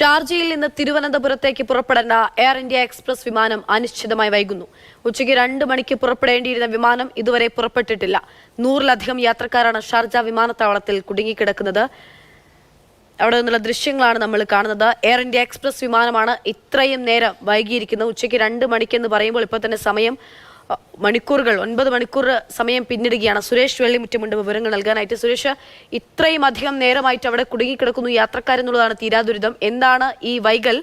ഷാർജയിൽ നിന്ന് തിരുവനന്തപുരത്തേക്ക് പുറപ്പെടേണ്ട എയർ ഇന്ത്യ എക്സ്പ്രസ് വിമാനം അനിശ്ചിതമായി വൈകുന്നു. ഉച്ചയ്ക്ക് രണ്ട് മണിക്ക് പുറപ്പെടേണ്ടിയിരുന്ന വിമാനം ഇതുവരെ പുറപ്പെട്ടിട്ടില്ല. നൂറിലധികം യാത്രക്കാരാണ് ഷാർജ വിമാനത്താവളത്തിൽ കുടുങ്ങിക്കിടക്കുന്നത്. അവിടെ നിന്നുള്ള ദൃശ്യങ്ങളാണ് നമ്മൾ കാണുന്നത്. എയർ ഇന്ത്യ എക്സ്പ്രസ് വിമാനമാണ് ഇത്രയും നേരം വൈകിയിരിക്കുന്നത്. ഉച്ചയ്ക്ക് രണ്ട് മണിക്കെന്ന് പറയുമ്പോൾ ഇപ്പോൾ തന്നെ സമയം മണിക്കൂറുകൾ ഒൻപത് മണിക്കൂർ സമയം പിന്നിടുകയാണ്. സുരേഷ് വെള്ളിമുറ്റമുണ്ട്. വിവരങ്ങൾ നൽകാനായിട്ട് സുരേഷ് ഇത്രയും അധികം നേരമായിട്ട് അവിടെ കുടുങ്ങിക്കിടക്കുന്നു യാത്രക്കാരെന്നുള്ളതാണ് തീരാദുരിതം. എന്താണ് ഈ വൈകൽ?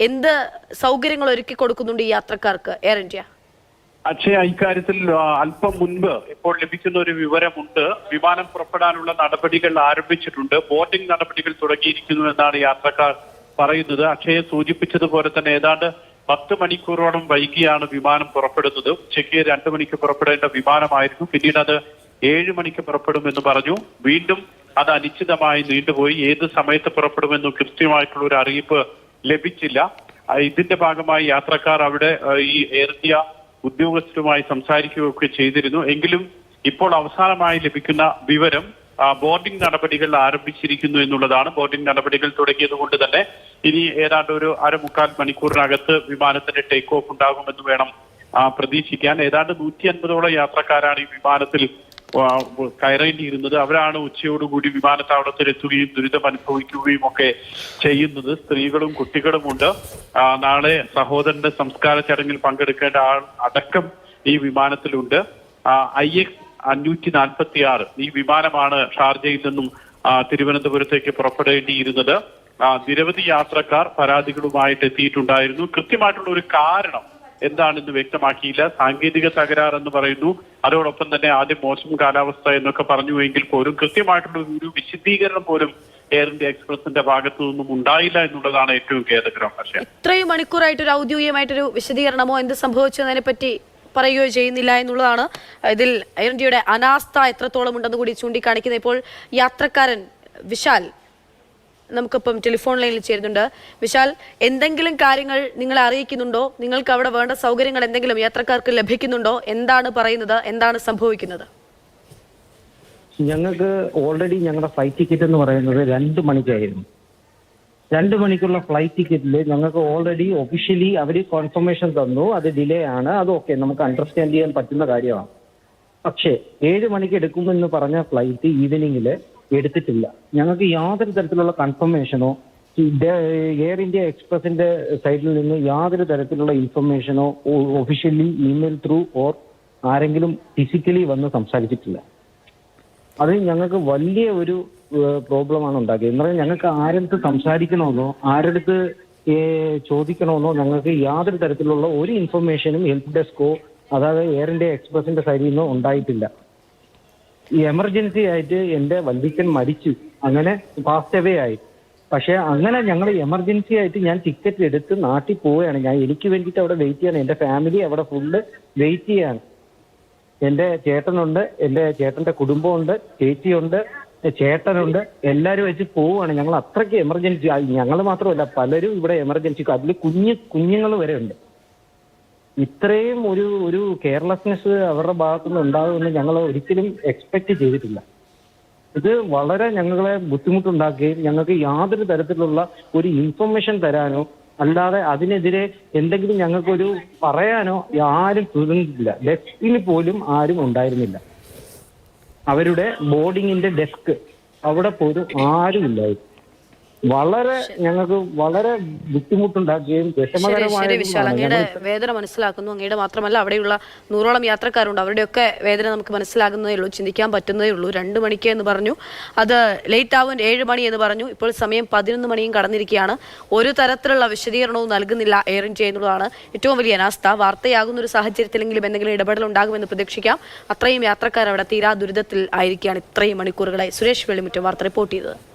എന്ത് സൗകര്യങ്ങൾ ഒരുക്കി കൊടുക്കുന്നുണ്ട് ഈ യാത്രക്കാർക്ക്? എയർ ഇന്ത്യ അക്ഷയ ഇക്കാര്യത്തിൽ അല്പം മുൻപ് ഇപ്പോൾ ലഭിക്കുന്ന ഒരു വിവരമുണ്ട്. വിമാനം പുറപ്പെടാനുള്ള നടപടികൾ ആരംഭിച്ചിട്ടുണ്ട്. ബോട്ടിംഗ് നടപടികൾ തുടങ്ങിയിരിക്കുന്നു എന്നാണ് യാത്രക്കാർ പറയുന്നത്. അക്ഷയെ സൂചിപ്പിച്ചതുപോലെ തന്നെ ഏതാണ്ട് പത്ത് മണിക്കൂറോളം വൈകിയാണ് വിമാനം പുറപ്പെടുന്നത്. ഉച്ചയ്ക്ക് രണ്ട് മണിക്ക് പുറപ്പെടേണ്ട വിമാനമായിരുന്നു. പിന്നീട് അത് ഏഴ് മണിക്ക് പുറപ്പെടുമെന്ന് പറഞ്ഞു. വീണ്ടും അത് അനിശ്ചിതമായി നീണ്ടുപോയി. ഏത് സമയത്ത് പുറപ്പെടുമെന്നും കൃത്യമായിട്ടുള്ള ഒരു അറിയിപ്പ് ലഭിച്ചില്ല. ഇതിന്റെ ഭാഗമായി യാത്രക്കാർ അവിടെ ഈ എയർ ഇന്ത്യ ഉദ്യോഗസ്ഥരുമായി സംസാരിക്കുകയൊക്കെ ചെയ്തിരുന്നു. എങ്കിലും ഇപ്പോൾ അവസാനമായി ലഭിക്കുന്ന വിവരം ബോർഡിംഗ് നടപടികൾ ആരംഭിച്ചിരിക്കുന്നു എന്നുള്ളതാണ്. ബോർഡിംഗ് നടപടികൾ തുടങ്ങിയത് കൊണ്ട് തന്നെ ഇനി ഏതാണ്ട് ഒരു അരമുക്കാൽ മണിക്കൂറിനകത്ത് വിമാനത്തിന്റെ ടേക്ക് ഓഫ് ഉണ്ടാകുമെന്ന് വേണം പ്രതീക്ഷിക്കാൻ. ഏതാണ്ട് നൂറ്റി അൻപതോളം യാത്രക്കാരാണ് ഈ വിമാനത്തിൽ കയറേണ്ടിയിരുന്നത്. അവരാണ് ഉച്ചയോടുകൂടി വിമാനത്താവളത്തിൽ എത്തുകയും ദുരിതം അനുഭവിക്കുകയും ഒക്കെ ചെയ്യുന്നത്. സ്ത്രീകളും കുട്ടികളുമുണ്ട്. നാളെ സഹോദരന്റെ സംസ്കാര ചടങ്ങിൽ പങ്കെടുക്കേണ്ട ആൾ അടക്കം ഈ വിമാനത്തിലുണ്ട്. ഐ എക്സ് അഞ്ഞൂറ്റി നാൽപ്പത്തി ആറ് ഈ വിമാനമാണ് ഷാർജയിൽ നിന്നും തിരുവനന്തപുരത്തേക്ക് പുറപ്പെടേണ്ടിയിരുന്നത്. നിരവധി യാത്രക്കാർ പരാതികളുമായിട്ട് എത്തിയിട്ടുണ്ടായിരുന്നു. കൃത്യമായിട്ടുള്ള ഒരു കാരണം എന്താണെന്ന് വ്യക്തമാക്കിയില്ല. സാങ്കേതിക തകരാർ എന്ന് പറയുന്നു. അതോടൊപ്പം തന്നെ ആദ്യം മോശം കാലാവസ്ഥ എന്നൊക്കെ പറഞ്ഞു എങ്കിൽ പോലും കൃത്യമായിട്ടുള്ള ഒരു വിശദീകരണം പോലും എയർ ഇന്ത്യ എക്സ്പ്രസിന്റെ ഭാഗത്തു നിന്നും ഉണ്ടായില്ല എന്നുള്ളതാണ് ഏറ്റവും ഖേദകരം പക്ഷേ. ഇത്രയും മണിക്കൂറായിട്ടൊരു ഔദ്യോഗികമായിട്ടൊരു വിശദീകരണമോ എന്ത് സംഭവിച്ചു എന്നതിനെ പറ്റി പറയുകയോ ചെയ്യുന്നില്ല എന്നുള്ളതാണ്. ഇതിൽ എയർ ഇന്ത്യയുടെ അനാസ്ഥ എത്രത്തോളം ഉണ്ടെന്ന് കൂടി ചൂണ്ടിക്കാണിക്കുന്നത് ഇപ്പോൾ യാത്രക്കാരൻ വിശാൽ. നമുക്കിപ്പം ടെലിഫോൺ ലൈനിൽ ചേരുന്നുണ്ട്. വിശാൽ എന്തെങ്കിലും കാര്യങ്ങൾ നിങ്ങളെ അറിയിക്കുന്നുണ്ടോ? നിങ്ങൾക്ക് അവിടെ വേണ്ട സൗകര്യങ്ങൾ എന്തെങ്കിലും യാത്രക്കാർക്ക് ലഭിക്കുന്നുണ്ടോ? എന്താണ് പറയുന്നത്? എന്താണ് സംഭവിക്കുന്നത്? ഞങ്ങൾക്ക് ഓൾറെഡി ഞങ്ങളുടെ ഫ്ലൈറ്റ് ടിക്കറ്റ് എന്ന് പറയുന്നത് രണ്ട് മണിക്കായിരുന്നു. രണ്ട് മണിക്കുള്ള ഫ്ലൈറ്റ് ടിക്കറ്റിൽ ഞങ്ങൾക്ക് ഓൾറെഡി ഒഫീഷ്യലി അവർ കോൺഫർമേഷൻ തന്നു. അത് ഡിലേ ആണ്. അത് ഓക്കെ നമുക്ക് അണ്ടർസ്റ്റാൻഡ് ചെയ്യാൻ പറ്റുന്ന കാര്യമാണ്. പക്ഷേ ഏഴ് മണിക്ക് എടുക്കുമെന്ന് പറഞ്ഞ ഫ്ലൈറ്റ് ഈവനിങ്ങിൽ എടുത്തിട്ടില്ല. ഞങ്ങൾക്ക് യാതൊരു തരത്തിലുള്ള കൺഫർമേഷനോ എയർ ഇന്ത്യ എക്സ്പ്രസിന്റെ സൈഡിൽ നിന്ന് യാതൊരു തരത്തിലുള്ള ഇൻഫർമേഷനോ ഒഫീഷ്യലി ഇമെയിൽ ത്രൂ ഓർ ആരെങ്കിലും ഫിസിക്കലി വന്ന് സംസാരിച്ചിട്ടില്ല. അത് ഞങ്ങൾക്ക് വലിയ ഒരു പ്രോബ്ലമാണ് ഉണ്ടാക്കിയത്. എന്ന് പറഞ്ഞാൽ ഞങ്ങൾക്ക് ആരടുത്ത് സംസാരിക്കണമെന്നോ ആരടുത്ത് ചോദിക്കണമെന്നോ ഞങ്ങൾക്ക് യാതൊരു തരത്തിലുള്ള ഒരു ഇൻഫർമേഷനും ഹെൽപ് ഡെസ്കോ അതായത് എയർ ഇന്ത്യ എക്സ്പ്രസിന്റെ സൈഡിൽ നിന്നോ ഉണ്ടായിട്ടില്ല. എമർജൻസി ആയിട്ട് എന്റെ വല്ലിക്കൻ മരിച്ചു. അങ്ങനെ പാസ്റ്റ് അവേ ആയി. പക്ഷെ അങ്ങനെ ഞങ്ങൾ എമർജൻസി ആയിട്ട് ഞാൻ ടിക്കറ്റ് എടുത്ത് നാട്ടിൽ പോവുകയാണ്. ഞാൻ എനിക്ക് വേണ്ടിയിട്ട് അവിടെ വെയിറ്റ് ചെയ്യാണ്. എന്റെ ഫാമിലി അവിടെ ഫുള്ള് വെയിറ്റ് ചെയ്യാണ്. എന്റെ ചേട്ടനുണ്ട് എന്റെ ചേട്ടന്റെ കുടുംബമുണ്ട് ചേച്ചിയുണ്ട് ചേട്ടനുണ്ട് എല്ലാവരും വെച്ച് പോവുകയാണ്. ഞങ്ങൾ അത്രയ്ക്ക് എമർജൻസി ഞങ്ങൾ മാത്രമല്ല പലരും ഇവിടെ എമർജൻസി അതിൽ കുഞ്ഞ് കുഞ്ഞുങ്ങൾ വരെ ഉണ്ട്. ഇത്രയും ഒരു ഒരു കെയർലെസ്നെസ് അവരുടെ ഭാഗത്തുനിന്ന് ഉണ്ടാകുമെന്ന് ഞങ്ങൾ ഒരിക്കലും എക്സ്പെക്ട് ചെയ്തിട്ടില്ല. ഇത് വളരെ ഞങ്ങളെ ബുദ്ധിമുട്ടുണ്ടാക്കുകയും ഞങ്ങൾക്ക് യാതൊരു തരത്തിലുള്ള ഒരു ഇൻഫർമേഷൻ തരാനോ അല്ലാതെ അതിനെതിരെ എന്തെങ്കിലും ഞങ്ങൾക്കൊരു പറയാനോ ആരും തുടങ്ങിയിട്ടില്ല ഡെസ്കിൽ പോലും ആരും ഉണ്ടായിരുന്നില്ല. അവരുടെ ബോർഡിങ്ങിന്റെ ഡെസ്ക് അവിടെ പോലും ആരും ഇല്ലായിരുന്നു. വളരെ ഞങ്ങൾക്ക് വളരെ ബുദ്ധിമുട്ടുണ്ടാക്കുകയും വിഷമകരമായ വിശാൽ. അങ്ങയുടെ വേദന മനസ്സിലാക്കുന്നു. അങ്ങയുടെ മാത്രമല്ല അവിടെയുള്ള നൂറോളം യാത്രക്കാരുണ്ട്. അവരുടെയൊക്കെ വേദന നമുക്ക് മനസ്സിലാകുന്നതേ ഉള്ളൂ ചിന്തിക്കാൻ പറ്റുന്നതേ ഉള്ളൂ. രണ്ട് മണിക്ക് എന്ന് പറഞ്ഞു. അത് ലേറ്റ് ആവും ഏഴ് മണി എന്ന് പറഞ്ഞു. ഇപ്പോൾ സമയം പതിനൊന്ന് മണിയും കടന്നിരിക്കുകയാണ്. ഒരു തരത്തിലുള്ള വിശദീകരണവും നൽകുന്നില്ല എയർ ഇന്ത്യ എന്നുള്ളതാണ് ഏറ്റവും വലിയ അനാസ്ഥ. വാർത്തയാകുന്ന ഒരു സാഹചര്യത്തിലെങ്കിലും എന്തെങ്കിലും ഇടപെടൽ ഉണ്ടാകുമെന്ന് പ്രതീക്ഷിക്കാം. അത്രയും യാത്രക്കാർ അവിടെ തീരാ ദുരിതത്തിൽ ആയിരിക്കുകയാണ് ഇത്രയും മണിക്കൂറുകളായി. സുരേഷ് വെള്ളിമുറ്റം വാർത്ത റിപ്പോർട്ട് ചെയ്തത്.